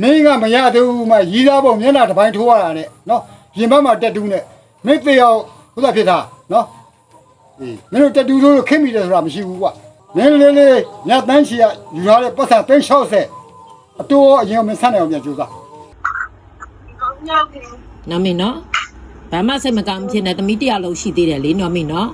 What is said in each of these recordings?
မင်းကမရသေးဘူးမှရီးသားပုံမျက်နှာတစ်ပိုင်းထိုးရတာနဲ့နော်ရင်ဘတ်မှာတက်တူးနဲ့မင်းသေးအောင်ဘုရားဖြစ်တာနော်အေးမင်းတို့တက်တူးလို့ခင်မိတယ်ဆိုတာမရှိဘူးကွာမင်းလေးလေးညတန်းချီကယူရတဲ့ပတ်စံ360အတူအရင်ကမင်းဆန်းနိုင်အောင်ပြန်ကြိုးစားနော်မင်းနော်ဘာမှစိတ်မကောင်းဖြစ်နေသမီးတရားလုံးရှိသေးတယ်လေနော်မင်းနော်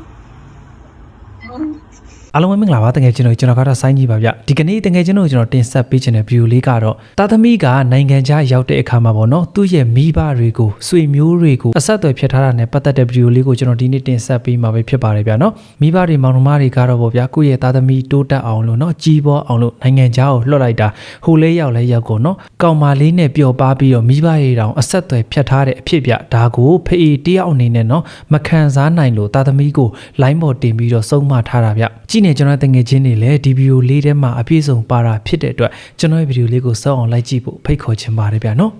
အားလုံးပဲမင်္ဂလာပါတကယ်ကျွန်တော်ကျွန်တော်ကတော့ဆိုင်းကြီးပါဗျဒီကနေ့တကယ်ကျွန်တော်ကျွန်တော်တင်ဆက်ပေးခြင်းတဲ့ဗီဒီယိုလေးကတော့တာသမီကနိုင်ငံခြားရောက်တဲ့အခါမှာပေါ့နော်သူ့ရဲ့မိဘတွေကိုဆွေမျိုးတွေကိုအဆက်အသွယ်ဖြတ်ထားတာနဲ့ပတ်သက်တဲ့ဗီဒီယိုလေးကိုကျွန်တော်ဒီနေ့တင်ဆက်ပေးမှာပဲဖြစ်ပါတယ်ဗျနော်မိဘတွေမောင်နှမတွေကတော့ပေါ့ဗျာကိုယ့်ရဲ့တာသမီတိုးတက်အောင်လို့နော်ကြီးပွားအောင်လို့နိုင်ငံခြားကိုလွှတ်လိုက်တာဟိုလေးရောက်လဲရောက်ကိုနော်ကောင်မလေးနဲ့ပျော်ပါပြီးတော့မိဘတွေတောင်အဆက်အသွယ်ဖြတ်ထားတဲ့အဖြစ်ဗျဒါကိုဖေးတယောက်အနေနဲ့နော်မခံစားနိုင်လို့တာသမီကိုလိုင်းပေါ်တင်ပြီးတော့စုံမထားတာဗျကြည့်နေကျွန်တော်တငယ်ချင်းတွေလည်းဒီဗီဒီယိုလေးထဲမှာအပြည့်စုံပါတာဖြစ်တဲ့အတွက်ကျွန်တော်ရဲ့ဗီဒီယိုလေးကိုစောင့်အောင်လိုက်ကြည့်ဖို့ဖိတ်ခေါ်ချင်ပါတယ်ဗျနော်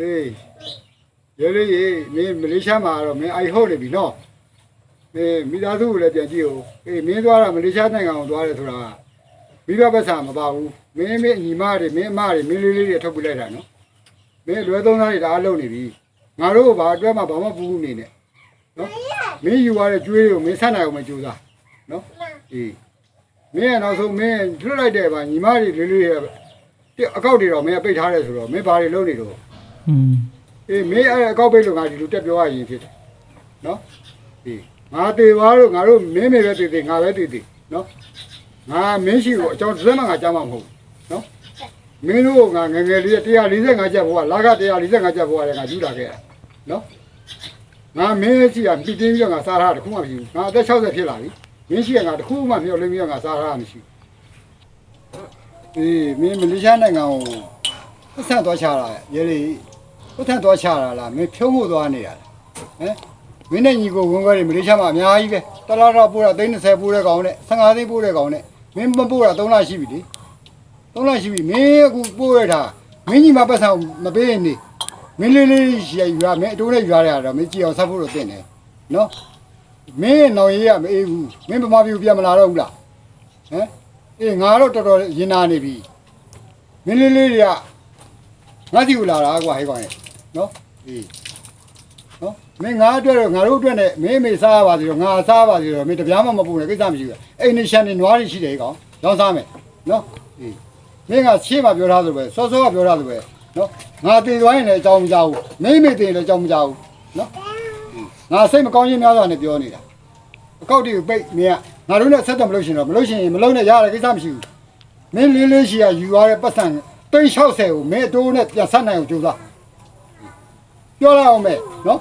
အေးရေလေးရေမင်းမလေးရှားမှာတော့မင်းအိုက်ဟုတ်နေပြီနော်အေးမိသားစုကိုလည်းပြန်ကြည့်ဦးအေးမင်းသွားတာမလေးရှားနိုင်ငံကိုသွားတယ်ဆိုတာမိဘပတ်စာမပါဘူးမင်းမင်းညီမတွေမင်းအမတွေမင်းလေးလေးတွေထုတ်ပြလိုက်တာနော် မင်းလွယ်သုံးသားတွေဒါအလုပ်နေပြီငါတို့ကဘာအတွက်မှဘာမှပူးနေနဲ့နော်မင်းယူရတဲ့ကျွေးတွေကိုမင်းဆက်နိုင်အောင်မကြိုးစားနော်အေးမင်းကနောက်ဆုံးမင်းလွတ်လိုက်တဲ့ဗာညီမတွေလေးလေးတွေအကောက်တွေတော့မင်းပိတ်ထားတယ်ဆိုတော့မင်းဘာတွေလုပ်နေတော့อืมအေးမင်းအဲ့အကောက်ပိတ်လို့ငါဒီလိုတက်ပြောရရင်ဖြစ်တယ်နော်အေးငါတေသွားလို့ငါတို့မင်းမေပဲတေတေငါပဲတေတေနော်ငါမင်းရှိကိုအကြောင်းတစ်စက်မှငါကြားမှာမဟုတ်ဘူးနော် မင်းတို့ကငယ်ငယ်လေး145ကျပ်ဘွားလာက145ကျပ်ဘွားလည်းငါယူလာခဲ့တာနော်ငါမင်းရှိကပြတင်းပြီးတော့ငါစားထားတာတခုမှမရှိဘူးငါအသက်60ဖြစ်လာပြီမင်းရှိကငါတခုမှမျှော်လင့်ပြီးတော့ငါစားထားတာမရှိဘူးအေးမင်းမလေးရှားနိုင်ငံကိုပတ်ဆက်သွားချတာရဲလေးဘုထန်သွားချတာလားမင်းဖြုံးဖို့သွားနေတာလားဟမ်မင်းနဲ့ညီကိုဝင်ခွဲတွေမလေးရှားမှာအများကြီးပဲတလားတော့ပို့တာ30ပို့တဲ့ကောင်နဲ့15သိန်းပို့တဲ့ကောင်နဲ့မင်းမပို့တာ3လရှိပြီလေ 3လရှိပြီမင်းအခုပို့ရတာမင်းညီမပတ်ဆောင်မပေးရင်နေမင်းလေးလေးရှိရယူရမင်းအတိုးနဲ့ယူရတဲ့ဟာတော့မင်းကြည်အောင်ဆက်ဖို့တော့တင်တယ်နော်မင်းနောင်ရေးရမအေးဘူးမင်းဗမာပြည်ပြန်မလာတော့ဘူးလားဟမ်အေးငါတော့တော်တော်ရင်နာနေပြီမင်းလေးလေးတွေကငါစီကိုလာတာကွာဟဲ့ကောင်ရဲ့နော်အေးနော်မင်းငါအတွက်တော့ငါတို့အတွက်နဲ့မင်းမေစားရပါသေးတော့ငါစားပါသေးတော့မင်းတပြားမှမပူနဲ့ကိစ္စမရှိဘူးအိမ်နေရှန်နေနွားတွေရှိတယ်ကောင်ရောင်းစားမယ်နော်အေး မင်းကရှေ့မှာပြောထားသလိုပဲစောစောကပြောထားသလိုပဲနော်ငါတည်သွားရင်လည်းအကြောင်းမကြောက်ဘူးမင်းမေတည်ရင်လည်းအကြောင်းမကြောက်ဘူးနော်အေးငါစိတ်မကောင်းခြင်းများစွာနဲ့ပြောနေတာအကောက်တွေကိုပိတ်မင်းကငါတို့နဲ့ဆက်တယ်မလို့ရှင်တော့မလို့ရှင်ရင်မလို့နဲ့ရတယ်ကိစ္စမရှိဘူးမင်းလေးလေးရှိရယူရတဲ့ပတ်စံ360ကိုမင်းအတိုးနဲ့ပြန်ဆက်နိုင်အောင်ကြိုးစားပြောရအောင်မယ်နော်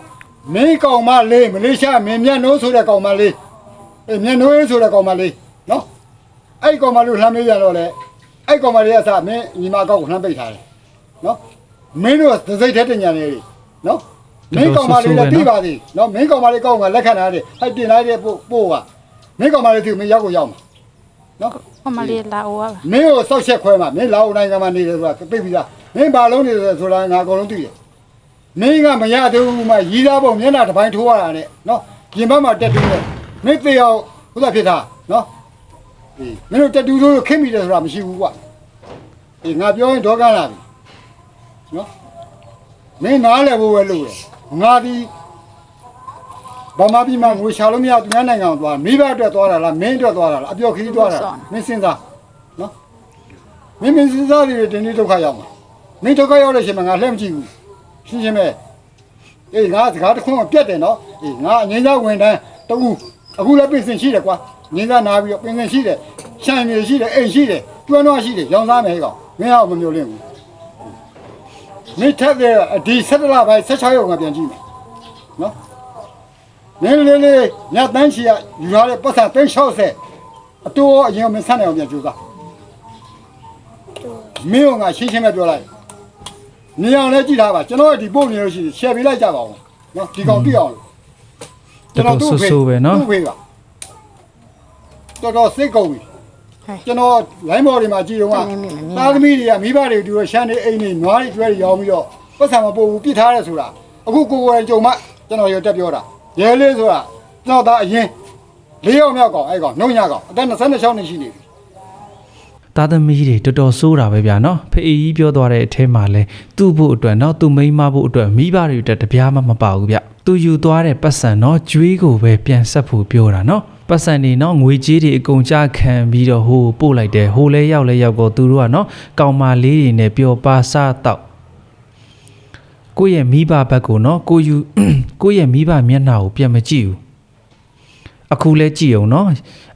မင်းကောင်မလေးမလေးရှားမင်းမြတ်နိုးဆိုတဲ့ကောင်မလေးအေးမြတ်နိုးရေးဆိုတဲ့ကောင်မလေးနော်အဲ့ကောင်မလေးကိုလှမ်းမေးရတော့လေ အဲ့ကောင်မလေးကစမင်းညီမကောက်ကိုလှမ်းပိတ်ထားတယ်နော်မင်းတို့ကသစိတ်တဲ့တင်ညာနေလေနော်မင်းကောင်မလေးလည်းပြီးပါသေးနော်မင်းကောင်မလေးကောက်ကလက်ခံထားတယ်ဟိုက်တင်လိုက်တဲ့ပို့ပို့ကမင်းကောင်မလေးသူမင်းရောက်ကိုရောက်မှာနော်မမလေးလာဦးပါမင်းကိုစောက်ချက်ခွဲမှာမင်းလာဦးနိုင်ငံမှာနေတယ်ဆိုတာသိပြီလားမင်းဘာလုံးနေတယ်ဆိုတာငါအကုန်လုံးသိတယ်မင်းကမရသေးဘူးမှရီးသားပုံမျက်နှာတစ်ပိုင်းထိုးရတာနဲ့နော်ပြင်ဘက်မှာတက်တူးနဲ့မင်းသေးအောင်ဘုရားဖြစ်တာနော် အေးမင်းတို့တက်တူးလို့ခင်မိတယ်ဆိုတာမရှိဘူးကွာအေးငါပြောရင်ဒေါကလာပြီနော်မင်းနားလည်ဖို့ပဲလုပ်ရငါဒီဗမာပြည်မှာငွေရှာလို့မရသူများနိုင်ငံကိုသွားမိဘအတွက်သွားတာလားမင်းအတွက်သွားတာလားအပျော်ခီးသွားတာလားမင်းစဉ်းစားနော်မင်းမင်းစဉ်းစားနေတယ်ဒီနေ့ဒုက္ခရောက်မှာမင်းဒုက္ခရောက်တဲ့ချိန်မှာငါလှည့်မကြည့်ဘူးရှင်းရှင်းပဲအေးငါစကားတစ်ခွန်းပြတ်တယ်နော်အေးငါအငင်းသားဝင်တန်းတူအခုလည်းပြင်ဆင်ရှိတယ်ကွာ ငင်းသားနာပြီးတော့ပြင်ဆင်ရှိတယ်ရှမ်းမြေရှိတယ်အိမ်ရှိတယ်တွန်းတော့ရှိတယ်ရောင်စားမယ်ကောင်မင်းအောင်မမျိုးလင့်ဘူးမင်းထက်တဲ့အဒီ17လပိုင်း16ရက်ငါပြန်ကြည့်မယ်နော်မင်းလေးလေးညတန်းချီကယူရတဲ့ပတ်စံ360အတူအရင်ကမင်းဆန်းနိုင်အောင်ပြန်ကြိုးစားမင်းကငါရှင်းရှင်းပဲပြောလိုက်နေအောင်လည်းကြည့်ထားပါကျွန်တော်ကဒီပို့နေလို့ရှိရင် share ပေးလိုက်ကြပါဦးနော်ဒီကောင်သိအောင်လို့သူ့ဖေသူ့ဖေက တော်တော်စိတ်ကုန်ပြီကျွန်တော် line board တွေမှာကြည့်တော့ကသားသမီးတွေကမိဘတွေတူရရှမ်းနေအိမ်နေနွားတွေကျွဲတွေရောင်းပြီးတော့ပတ်စံမပို့ဘူးပြစ်ထားတယ်ဆိုတာအခုကိုကိုယ်တိုင်ကြုံမှကျွန်တော်ရတက်ပြောတာရဲလေးဆိုတာကျွန်တော်သားအရင်လေးယောက်မြောက်ကောင်အဲ့ကောင်နှုံညကောင်အသက်26နှစ်ရှိနေပြီသားသမီးတွေတော်တော်ဆိုးတာပဲဗျာနော်ဖေအေးကြီးပြောသွားတဲ့အထဲမှာလဲသူ့ဖို့အတွက်နော်သူမိန်းမဖို့အတွက်မိဘတွေအတွက်တပြားမှမပါဘူးဗျသူယူသွားတဲ့ပတ်စံနော်ကျွေးကိုပဲပြန်ဆက်ဖို့ပြောတာနော် ပတ်စံနေနော်ငွေကြေးတွေအကုန်ကြခံပြီးတော့ဟိုပို့လိုက်တယ်ဟိုလဲရောက်လဲရောက်တော့သူတို့ကနော်ကောင်မလေးတွေနဲ့ပျော်ပါစားတော့ကိုယ့်ရဲ့မိဘဘက်ကိုနော်ကိုယူကိုယ့်ရဲ့မိဘမျက်နှာကိုပြန်မကြည့်ဘူးအခုလဲကြည့်အောင်နော်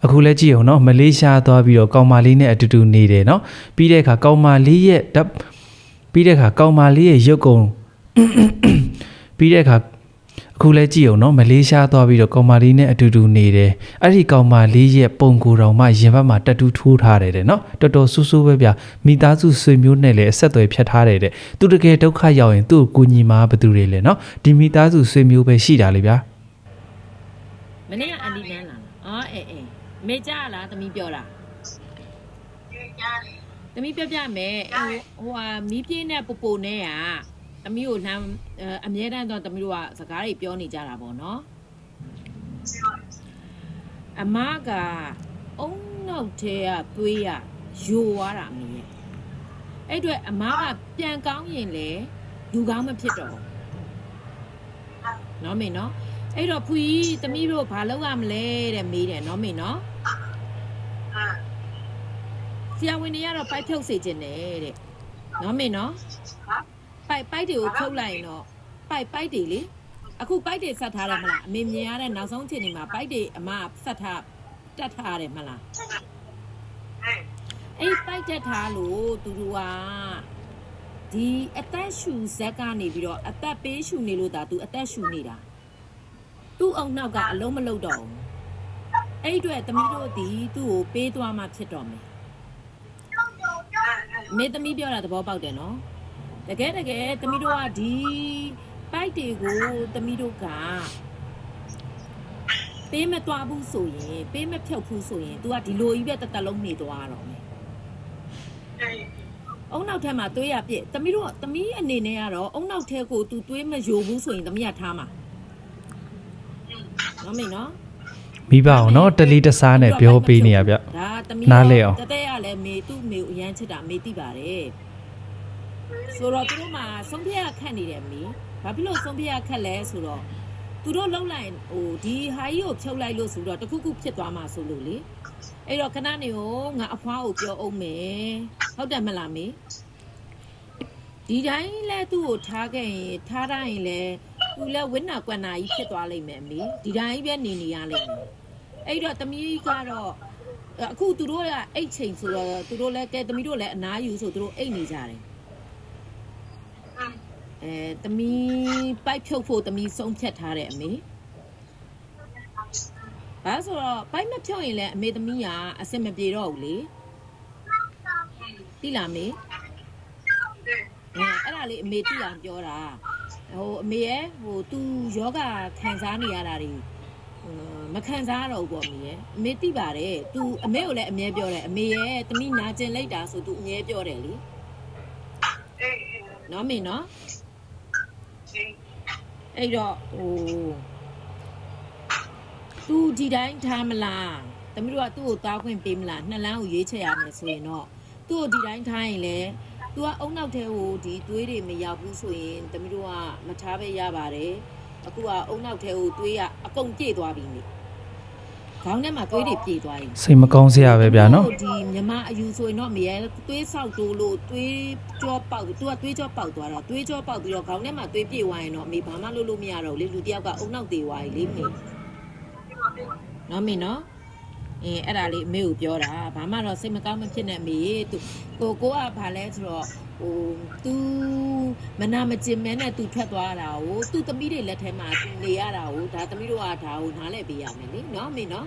အခုလဲကြည့်အောင်နော်မလေးရှားသွားပြီးတော့ကောင်မလေးနဲ့အတူတူနေတယ်နော်ပြီးတဲ့အခါကောင်မလေးရဲ့ဓာတ်ပြီးတဲ့အခါကောင်မလေးရဲ့ရုပ်ကုံပြီးတဲ့အခါအ ခုလဲကြည့်အောင်နော်မလေးရှားသွားပြီးတော့ကောင်မလေးနဲ့အတူတူနေတယ်အဲ့ဒီကောင်မလေးရဲ့ပုံကိုယ်တော်မှရင်ဘတ်မှာတက်တူးထိုးထားတယ်တဲ့နော်တော်တော်ဆူဆူပဲဗျမိသားစုဆွေမျိုးနဲ့လည်းအဆက်အသွယ်ဖြတ်ထားတယ်တဲ့သူတကယ်ဒုက္ခရောက်ရင်သူ့ကိုကူညီမှာဘယ်သူတွေလဲနော်ဒီမိသားစုဆွေမျိုးပဲရှိတာလေဗျာမနေ့ကအန်ဒီနန်းလာလားအော်အေးအေးမေကြားလားသမီးပြောတာသမီးပြောပြမယ်ဟိုဟိုဟာမီးပြင်းတဲ့ပူပူနဲ့อ่ะ သမီးကိုလှမ်းအဲအမြဲတမ်းတော့သမီးတို့ကစကားတွေပြောနေကြတာပေါ့နော်အမကအုံနောက်ထဲကသွေးရယိုသွားတာအမီးရဲ့အဲ့အတွေ့အမကပြန်ကောင်းရင်လေလူကောင်းမဖြစ်တော့ဘူးနော်မေနော်အဲ့တော့ဖွီသမီးတို့ဘာလုပ်ရမလဲတဲ့မေးတယ်နော်မေနော်ဆရာဝန်တွေကတော့ပိုက်ဖြုတ်စေခြင်းတယ်တဲ့နော်မေနော် ပိုက်ပိုက်တွေကိုဖြုတ်လိုက်ရင်တော့ပိုက်ပိုက်တွေလေအခုပိုက်တွေဆက်ထားတယ်မလားအမေမြင်ရတဲ့နောက်ဆုံးချိန်ဒီမှာပိုက်တွေအမဆက်ထားတက်ထားတယ်မလားအဲ့ပိုက်တက်ထားလို့သူတို့ကဒီအသက်ရှူဇက်ကနေပြီးတော့အသက်ပေးရှူနေလို့ဒါသူအသက်ရှူနေတာသူ့အောင်နောက်ကအလုံးမလုံးတော့ဘူးအဲ့ဒီအတွက်သမီးတို့ဒီသူ့ကိုပေးသွားမှဖြစ်တော့မယ်မေသမီးပြောတာသဘောပေါက်တယ်နော် တကယ်တကယ်သမီးတို့ကဒီပိုက်တွေကိုသမီးတို့ကပေးမသွားဘူးဆိုရင်ပေးမဖြုတ်ဘူးဆိုရင် तू ကဒီလိုကြီးပဲတစ်သက်လုံးနေသွားတော့မယ်အုံနောက်ထဲမှာသွေးရပြည့်သမီးတို့ကသမီးအနေနဲ့ကတော့အုံနောက်ထဲကို तू သွေးမယိုဘူးဆိုရင်သမီးကထားမှာနော်မေနော်မိဘအောင်နော်တလီတစားနဲ့ပြောပေးနေရဗျဒါသမီးနားလဲအောင်တတဲ့ရလဲမေသူ့မေကိုအရန်ချစ်တာမေသိပါတယ် ဆိုတော့သူတို့မှာဆုံးဖြတ်ရခတ်နေတယ်မေဘာဖြစ်လို့ဆုံးဖြတ်ရခတ်လဲဆိုတော့သူတို့လှုပ်လိုက်ဟိုဒီဟာကြီးကိုဖြုတ်လိုက်လို့ဆိုတော့တခုခုဖြစ်သွားမှာဆိုလို့လေအဲ့တော့ခဏနေကိုငါအဖွားကိုပြောအောင်မယ်ဟုတ်တယ်မလားမေဒီတိုင်းလဲသူ့ကိုထားခဲ့ရင်ထားတိုင်းလဲသူလဲဝိနာကွက်နာကြီးဖြစ်သွားလိမ့်မယ်မေဒီတိုင်းပဲနေနေရလိမ့်မယ်အဲ့တော့သမီးကတော့အခုသူတို့ကအိတ်ချိန်ဆိုတော့သူတို့လည်းကဲသမီးတို့လည်းအနားယူဆိုသူတို့အိတ်နေကြတယ် အဲသမီးပိုက်ဖြုတ်ဖို့သမီးဆုံးဖြတ်ထားတယ်အမေဘာဆိုတော့ပိုက်မဖြုတ်ရင်လည်းအမေသမီးကအဆင်မပြေတော့ဘူးလေတိလာမေအဲအဲ့ဒါလေးအမေတိအောင်ပြောတာဟိုအမေရဲ့ဟိုသူယောဂခံစားနေရတာတွေဟိုမခံစားရတော့ဘူးပေါ့အမေရဲ့အမေသိပါတယ် तू အမေကိုလည်းအမြဲပြောတယ်အမေရဲ့တမိနာကျင်လိုက်တာဆို तू အမြဲပြောတယ်လေနော်မေနော် အဲ့တော့ဟို तू ဒီတိုင်းထားမလားတမိတို့ကသူ့ကိုတောင်းခွင့်ပေးမလားနှစ်လမ်းကိုရွေးချယ်ရမယ်ဆိုရင်တော့သူ့ကိုဒီတိုင်းထားရင်လည်း तू ကအုံနောက်ထဲကိုဒီသွေးတွေမရောက်ဘူးဆိုရင်တမိတို့ကမထားပဲရပါတယ်အခုကအုံနောက်ထဲကိုသွေးကအကုန်ပြည့်သွားပြီနိ ခေါင်းထဲမှာသွေးတွေပြည့်သွားရင်စိတ်မကောင်းစရာပဲဗျာနော်ဒီမြမအယူဆိုရင်တော့မရဲသွေးဆောက်တိုးလို့သွေးကြောပေါက်သူကသွေးကြောပေါက်သွားတော့သွေးကြောပေါက်ပြီးတော့ခေါင်းထဲမှာသွေးပြည့်သွားရင်တော့အမေဘာမှလုပ်လို့မရတော့ဘူးလေလူတစ်ယောက်ကအုံနောက်သေးသွားပြီလေမေနော်မေနော်အင်းအဲ့ဒါလေးအမေကိုပြောတာဘာမှတော့စိတ်မကောင်းမဖြစ်နဲ့အမေသူကိုကိုကဘာလဲဆိုတော့ ဟို तू မနာမကျင်မဲနဲ့ तू ထွက်သွားတာကို तू သမီးတွေလက်ထဲမှာ तू နေရတာကိုဒါသမီးတို့ကဒါကိုနားလဲပေးရမယ်လေနော်မေနော်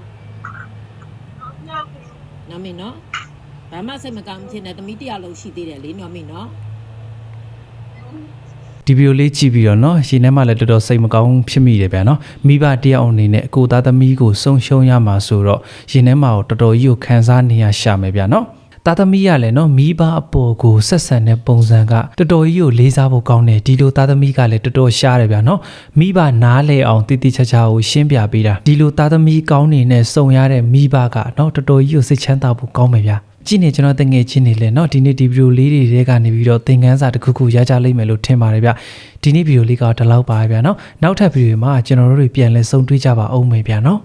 နော်မင်းနော်ဘာမှစိတ်မကောင်းဖြစ်နေသမီးတစ်ယောက်လုံးရှိသေးတယ်လေနော်မင်းနော် ဒီဗီဒီယိုလေးကြည့်ပြီးတော့เนาะရှင်ထဲမှာလည်းတော်တော်စိတ်မကောင်းဖြစ်မိတယ်ဗျာเนาะမိဘတယောက်အနေနဲ့ကိုသားသမီးကိုဆုံးရှုံးရမှာဆိုတော့ရှင်ထဲမှာတော့တော်တော်ကြီးကိုခံစားနေရရှာမယ်ဗျာเนาะ သားသမီးကလည်းနော်မိဘအပေါ်ကိုဆက်ဆံတဲ့ပုံစံကတော်တော်ကြီးကိုလေးစားဖို့ကောင်းတယ်ဒီလိုသားသမီးကလည်းတော်တော်ရှားတယ်ဗျာနော်မိဘနားလေအောင်တိတိကျကျကိုရှင်းပြပေးတာဒီလိုသားသမီးကောင်းနေနဲ့စုံရတဲ့မိဘကနော်တော်တော်ကြီးကိုစိတ်ချမ်းသာဖို့ကောင်းမယ်ဗျာကြည့်နေကျွန်တော်တငယ်ချင်းနေလဲเนาะဒီနေ့ဒီဗီဒီယိုလေးတွေထဲကနေပြီးတော့သင်ခန်းစာတစ်ခုခုရကြလိမ့်မယ်လို့ထင်ပါတယ်ဗျဒီနေ့ဗီဒီယိုလေးကတော့ဒီလောက်ပါပဲဗျာเนาะနောက်ထပ်ဗီဒီယိုမှာကျွန်တော်တို့တွေပြန်လဲဆုံတွေ့ကြပါအောင်မယ်ဗျာเนาะ